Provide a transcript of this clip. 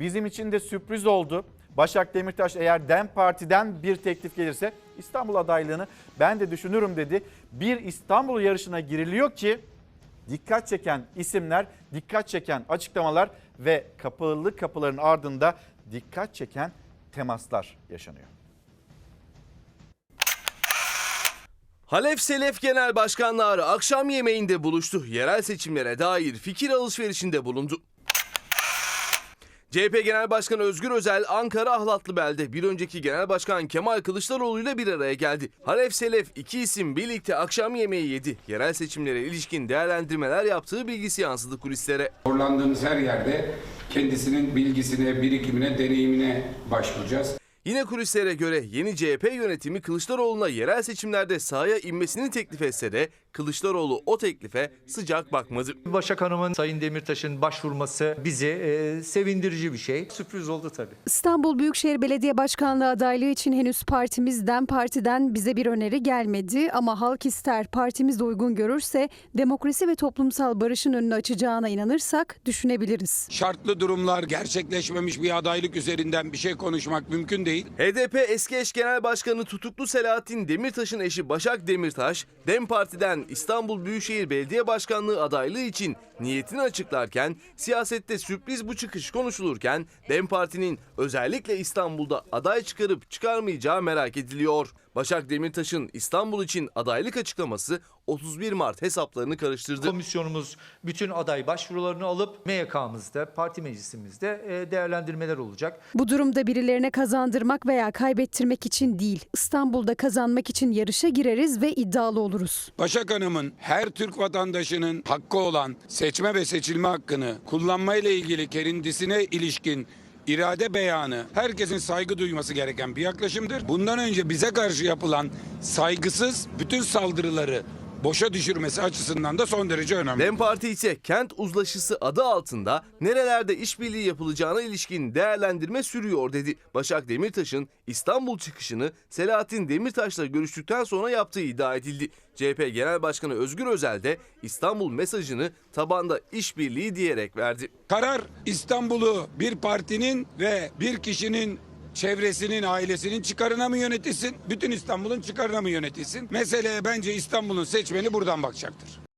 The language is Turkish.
Bizim için de sürpriz oldu. Başak Demirtaş eğer DEM Parti'den bir teklif gelirse İstanbul adaylığını ben de düşünürüm dedi. Bir İstanbul yarışına giriliyor ki dikkat çeken isimler, dikkat çeken açıklamalar ve kapalı kapıların ardında dikkat çeken temaslar yaşanıyor. Halef Selef Genel Başkanları akşam yemeğinde buluştu. Yerel seçimlere dair fikir alışverişinde bulundu. CHP Genel Başkanı Özgür Özel Ankara Ahlatlıbel'de bir önceki Genel Başkan Kemal Kılıçdaroğlu ile bir araya geldi. Halef Selef iki isim birlikte akşam yemeği yedi. Yerel seçimlere ilişkin değerlendirmeler yaptığı bilgisi yansıdı kulislere. Zorlandığımız her yerde kendisinin bilgisine, birikimine, deneyimine başvuracağız. Yine kulislere göre yeni CHP yönetimi Kılıçdaroğlu'na yerel seçimlerde sahaya inmesini teklif etse de Kılıçdaroğlu o teklife sıcak bakmadı. Başak Hanım'ın Sayın Demirtaş'ın başvurması bizi e, sevindirici bir şey. Sürpriz oldu tabii. İstanbul Büyükşehir Belediye Başkanlığı adaylığı için henüz partimiz DEM Parti'den bize bir öneri gelmedi ama halk ister partimiz de uygun görürse demokrasi ve toplumsal barışın önünü açacağına inanırsak düşünebiliriz. Şartlı durumlar, gerçekleşmemiş bir adaylık üzerinden bir şey konuşmak mümkün değil. HDP eski eş genel başkanı tutuklu Selahattin Demirtaş'ın eşi Başak Demirtaş, DEM Parti'den İstanbul Büyükşehir Belediye Başkanlığı adaylığı için niyetini açıklarken siyasette sürpriz bu çıkış konuşulurken DEM Parti'nin özellikle İstanbul'da aday çıkarıp çıkarmayacağı merak ediliyor. Başak Demirtaş'ın İstanbul için adaylık açıklaması 31 Mart hesaplarını karıştırdı. Komisyonumuz bütün aday başvurularını alıp MYK'mızda, parti meclisimizde e, değerlendirmeler olacak. Bu durumda birilerine kazandırmak veya kaybettirmek için değil, İstanbul'da kazanmak için yarışa gireriz ve iddialı oluruz. Başak Hanım'ın her Türk vatandaşının hakkı olan seçme ve seçilme hakkını kullanmayla ilgili kendisine ilişkin irade beyanı herkesin saygı duyması gereken bir yaklaşımdır. Bundan önce bize karşı yapılan saygısız bütün saldırıları boşa düşürmesi açısından da son derece önemli. DEM Parti ise kent uzlaşısı adı altında nerelerde işbirliği yapılacağına ilişkin değerlendirme sürüyor dedi. Başak Demirtaş'ın İstanbul çıkışını Selahattin Demirtaş'la görüştükten sonra yaptığı iddia edildi. CHP Genel Başkanı Özgür Özel de İstanbul mesajını tabanda işbirliği diyerek verdi. Karar İstanbul'u bir partinin ve bir kişinin çevresinin, ailesinin çıkarına mı yönetilsin? Bütün İstanbul'un çıkarına mı yönetilsin? Meseleye bence İstanbul'un seçmeni buradan bakacaktır.